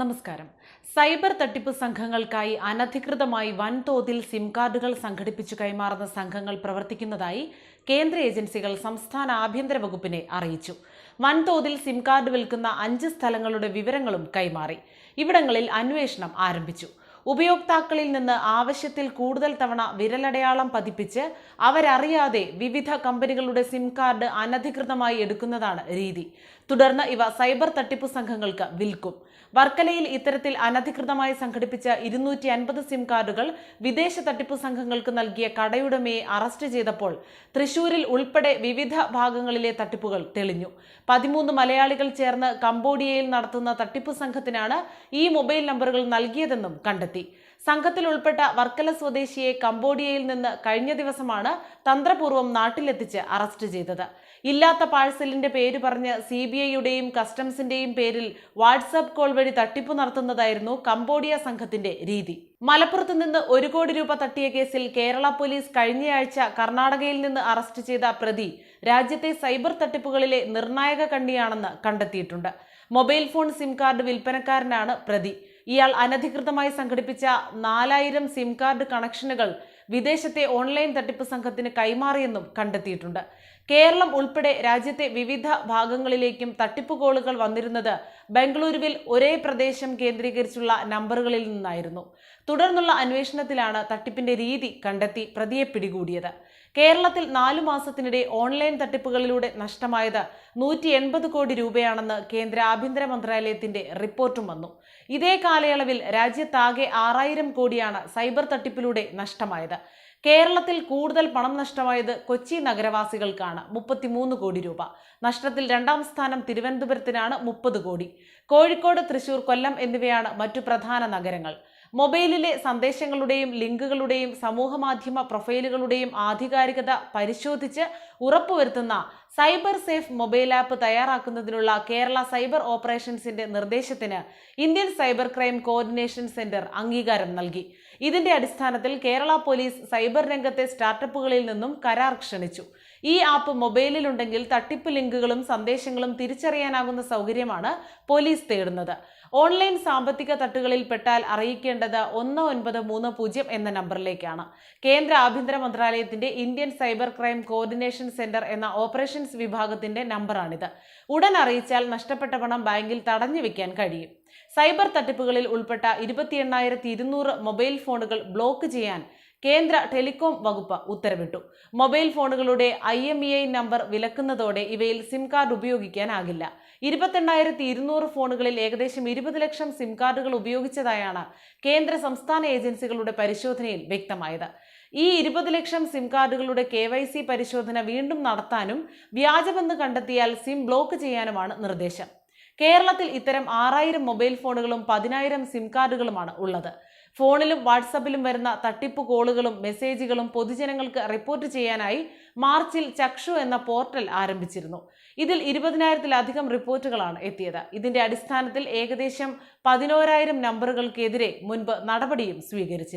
നമസ്കാരം. സൈബർ തട്ടിപ്പ് സംഘങ്ങൾക്കായി അനധികൃതമായി വൻതോതിൽ സിം കാർഡുകൾ സംഘടിപ്പിച്ചു കൈമാറുന്ന സംഘങ്ങൾ പ്രവർത്തിക്കുന്നതായി കേന്ദ്ര ഏജൻസികൾ സംസ്ഥാന ആഭ്യന്തര വകുപ്പിനെ അറിയിച്ചു. വൻതോതിൽ സിം കാർഡ് വിൽക്കുന്ന അഞ്ച് സ്ഥലങ്ങളുടെ വിവരങ്ങളും കൈമാറി. ഇവിടങ്ങളിൽ അന്വേഷണം ആരംഭിച്ചു. ഉപയോക്താക്കളിൽ നിന്ന് ആവശ്യത്തിൽ കൂടുതൽ തവണ വിരലടയാളം പതിപ്പിച്ച് അവരറിയാതെ വിവിധ കമ്പനികളുടെ സിം കാർഡ് അനധികൃതമായി എടുക്കുന്നതാണ് രീതി. തുടർന്ന് ഇവ സൈബർ തട്ടിപ്പ് സംഘങ്ങൾക്ക് വിൽക്കും. വർക്കലയിൽ ഇത്തരത്തിൽ അനധികൃതമായി സംഘടിപ്പിച്ച ഇരുന്നൂറ്റി അൻപത് സിം കാർഡുകൾ വിദേശ തട്ടിപ്പ് സംഘങ്ങൾക്ക് നൽകിയ കടയുടമയെ അറസ്റ്റ് ചെയ്തപ്പോൾ തൃശൂരിൽ ഉൾപ്പെടെ വിവിധ ഭാഗങ്ങളിലെ തട്ടിപ്പുകൾ തെളിഞ്ഞു. പതിമൂന്ന് മലയാളികൾ ചേർന്ന് കംബോഡിയയിൽ നടത്തുന്ന തട്ടിപ്പ് സംഘത്തിനാണ് ഈ മൊബൈൽ നമ്പറുകൾ നൽകിയതെന്നും കണ്ടെത്തി. സംഘത്തിൽ ഉൾപ്പെട്ട വർക്കല സ്വദേശിയെ കംബോഡിയയിൽ നിന്ന് കഴിഞ്ഞ ദിവസമാണ് തന്ത്രപൂർവം നാട്ടിലെത്തിച്ച് അറസ്റ്റ് ചെയ്തത്. ഇല്ലാത്ത പാഴ്സലിന്റെ പേര് പറഞ്ഞ് സി ബി ഐയുടെയും കസ്റ്റംസിന്റെയും പേരിൽ വാട്സാപ്പ് കോൾ വഴി തട്ടിപ്പ് നടത്തുന്നതായിരുന്നു കംബോഡിയ സംഘത്തിന്റെ രീതി. മലപ്പുറത്ത് നിന്ന് ഒരു കോടി രൂപ തട്ടിയ കേസിൽ കേരള പോലീസ് കഴിഞ്ഞയാഴ്ച കർണാടകയിൽ നിന്ന് അറസ്റ്റ് ചെയ്ത പ്രതി രാജ്യത്തെ സൈബർ തട്ടിപ്പുകളിലെ നിർണായക കണ്ണിയാണെന്ന് കണ്ടെത്തിയിട്ടുണ്ട്. മൊബൈൽ ഫോൺ സിം കാർഡ് വിൽപ്പനക്കാരനാണ് പ്രതി. ഇയാൾ അനധികൃതമായി സംഘടിപ്പിച്ച നാലായിരം സിം കാർഡ് കണക്ഷനുകൾ വിദേശത്തെ ഓൺലൈൻ തട്ടിപ്പ് സംഘത്തിന് കൈമാറിയെന്നും കണ്ടെത്തിയിട്ടുണ്ട്. കേരളം ഉൾപ്പെടെ രാജ്യത്തെ വിവിധ ഭാഗങ്ങളിലേക്കും തട്ടിപ്പ് കോളുകൾ വന്നിരുന്നത് ബംഗളൂരുവിൽ ഒരേ പ്രദേശം കേന്ദ്രീകരിച്ചുള്ള നമ്പറുകളിൽ നിന്നായിരുന്നു. തുടർന്നുള്ള അന്വേഷണത്തിലാണ് തട്ടിപ്പിന്റെ രീതി കണ്ടെത്തി പ്രതിയെ പിടികൂടിയത്. കേരളത്തിൽ നാലു മാസത്തിനിടെ ഓൺലൈൻ തട്ടിപ്പുകളിലൂടെ നഷ്ടമായത് നൂറ്റി എൺപത് കോടി രൂപയാണെന്ന് കേന്ദ്ര ആഭ്യന്തര മന്ത്രാലയത്തിന്റെ റിപ്പോർട്ടും വന്നു. ഇതേ കാലയളവിൽ രാജ്യത്താകെ ആറായിരം കോടിയാണ് സൈബർ തട്ടിപ്പിലൂടെ നഷ്ടമായത്. കേരളത്തിൽ കൂടുതൽ പണം നഷ്ടമായത് കൊച്ചി നഗരവാസികൾക്കാണ് മുപ്പത്തിമൂന്ന് കോടി രൂപ. നഷ്ടത്തിൽ രണ്ടാം സ്ഥാനം തിരുവനന്തപുരത്തിനാണ് മുപ്പത് കോടി. കോഴിക്കോട് തൃശൂർ കൊല്ലം എന്നിവയാണ് മറ്റു പ്രധാന നഗരങ്ങൾ. മൊബൈലിലെ സന്ദേശങ്ങളുടെയും ലിങ്കുകളുടെയും സമൂഹമാധ്യമ പ്രൊഫൈലുകളുടെയും ആധികാരികത പരിശോധിച്ച് ഉറപ്പുവരുത്തുന്ന സൈബർ സേഫ് മൊബൈൽ ആപ്പ് തയ്യാറാക്കുന്നതിനുള്ള കേരള സൈബർ ഓപ്പറേഷൻസിന്റെ നിർദ്ദേശത്തിന് Indian cyber crime coordination centre അംഗീകാരം നൽകി. ഇതിന്റെ അടിസ്ഥാനത്തിൽ കേരള പോലീസ് സൈബർ രംഗത്തെ സ്റ്റാർട്ടപ്പുകളിൽ നിന്നും കരാർ ക്ഷണിച്ചു. ഈ ആപ്പ് മൊബൈലിൽ ഉണ്ടെങ്കിൽ തട്ടിപ്പ് ലിങ്കുകളും സന്ദേശങ്ങളും തിരിച്ചറിയാനാകുന്ന സൗകര്യമാണ് പോലീസ് തേടുന്നത്. ഓൺലൈൻ സാമ്പത്തിക തട്ടുകളിൽ പെട്ടാൽ അറിയിക്കേണ്ടത് ഒന്ന് ഒൻപത് മൂന്ന് പൂജ്യം എന്ന നമ്പറിലേക്കാണ്. കേന്ദ്ര ആഭ്യന്തര മന്ത്രാലയത്തിന്റെ Indian cyber crime coordination centre എന്ന ഓപ്പറേഷൻസ് വിഭാഗത്തിന്റെ നമ്പറാണിത്. ഉടൻ അറിയിച്ചാൽ നഷ്ടപ്പെട്ട പണം ബാങ്കിൽ തടഞ്ഞു വെക്കാൻ കഴിയും. സൈബർ തട്ടിപ്പുകളിൽ ഉൾപ്പെട്ട ഇരുപത്തി എണ്ണായിരത്തി ഇരുന്നൂറ് മൊബൈൽ ഫോണുകൾ ബ്ലോക്ക് ചെയ്യാൻ കേന്ദ്ര ടെലികോം വകുപ്പ് ഉത്തരവിട്ടു. മൊബൈൽ ഫോണുകളുടെ I M E I number വിലക്കുന്നതോടെ ഇവയിൽ സിം കാർഡ് ഉപയോഗിക്കാനാകില്ല. ഇരുപത്തെണ്ണായിരത്തി ഇരുന്നൂറ് ഫോണുകളിൽ ഏകദേശം ഇരുപത് ലക്ഷം സിം കാർഡുകൾ ഉപയോഗിച്ചതായാണ് കേന്ദ്ര സംസ്ഥാന ഏജൻസികളുടെ പരിശോധനയിൽ വ്യക്തമായത്. ഈ ഇരുപത് ലക്ഷം സിം കാർഡുകളുടെ കെ വൈ സി പരിശോധന വീണ്ടും നടത്താനും വ്യാജമെന്ന് കണ്ടെത്തിയാൽ സിം ബ്ലോക്ക് ചെയ്യാനുമാണ് നിർദ്ദേശം. കേരളത്തിൽ ഇത്തരം ആറായിരം മൊബൈൽ ഫോണുകളും പതിനായിരം സിം കാർഡുകളുമാണ് ഉള്ളത്. ഫോണിലും വാട്സപ്പിലും വരുന്ന തട്ടിപ്പ് കോളുകളും മെസ്സേജുകളും പൊതുജനങ്ങൾക്ക് റിപ്പോർട്ട് ചെയ്യാനായി മാർച്ചിൽ ചക്ഷു എന്ന പോർട്ടൽ ആരംഭിച്ചിരുന്നു. ഇതിൽ ഇരുപതിനായിരത്തിലധികം റിപ്പോർട്ടുകളാണ് എത്തിയത്. ഇതിന്റെ അടിസ്ഥാനത്തിൽ ഏകദേശം പതിനോരായിരം നമ്പറുകൾക്കെതിരെ മുൻപ് നടപടിയും സ്വീകരിച്ചിരുന്നു.